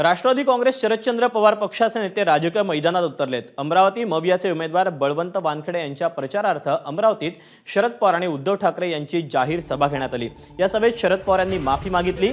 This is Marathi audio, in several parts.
राष्ट्रवादी काँग्रेस शरदचंद्र पवार पक्षाचे नेते राजकीय मैदानात उतरलेत. अमरावती मवियाचे उमेदवार बळवंत वानखेडे यांच्या प्रचारार्थ अमरावतीत शरद पवार आणि उद्धव ठाकरे यांची जाहीर सभा घेण्यात आली. या सभेत शरद पवार यांनी माफी मागितली.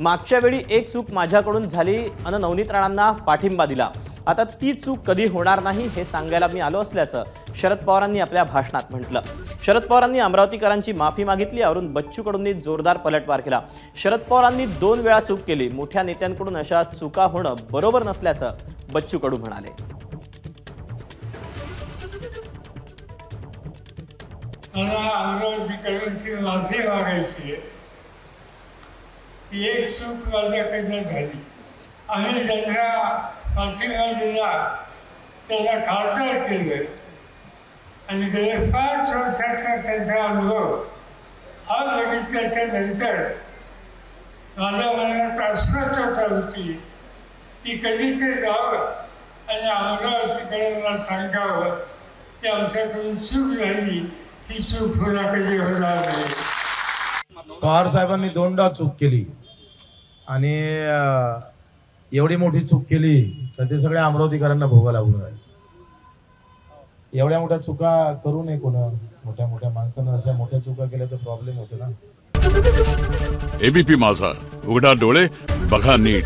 मागच्या वेळी एक चूक माझ्याकडून झाली आणि नवनीत राणांना पाठिंबा दिला. आता ती चूक कधी होणार नाही हे सांगायला मी आलो असल्याचं शरद पवारांनी आपल्या भाषणात म्हटलं. शरद पवारांनी अमरावतीकरांची माफी मागितली यावरून बच्चू कडूंनी जोरदार पलटवार केला. शरद पवारांनी दोन वेळा चूक केली. मोठ्या नेत्यांकडून अशा चुका होणं बरोबर नसल्याचं बच्चू कडू म्हणाले. मला अमरावतीकरांची माफी मागायची ती एक चूक माझ्याकडनं झाली. आम्ही त्यांना दिला त्याला खासदार केलं. आणि गेले पाच वर्षाचा त्यांचा अनुभव. हा बघितल्याच्या नंतर माझ्या मनात अस्वस्थता होती ती ते जावं आणि अमरावतीकरांना सांगावं की आमच्याकडून चूक झाली ही चूक पुन्हा कधी होणार नाही. पवार साहेबांनी दोनदा चूक केली. आणि एवढी मोठी चूक केली तर ते सगळ्या अमरावतीकरांना भोगा लागून राहिले. एवढ्या मोठ्या चुका करू नये कोण मोठ्या मोठ्या माणसानं अशा मोठ्या चुका केल्या तर प्रॉब्लेम होतो ना. एबीपी माझा. उघडा डोळे बघा नीट.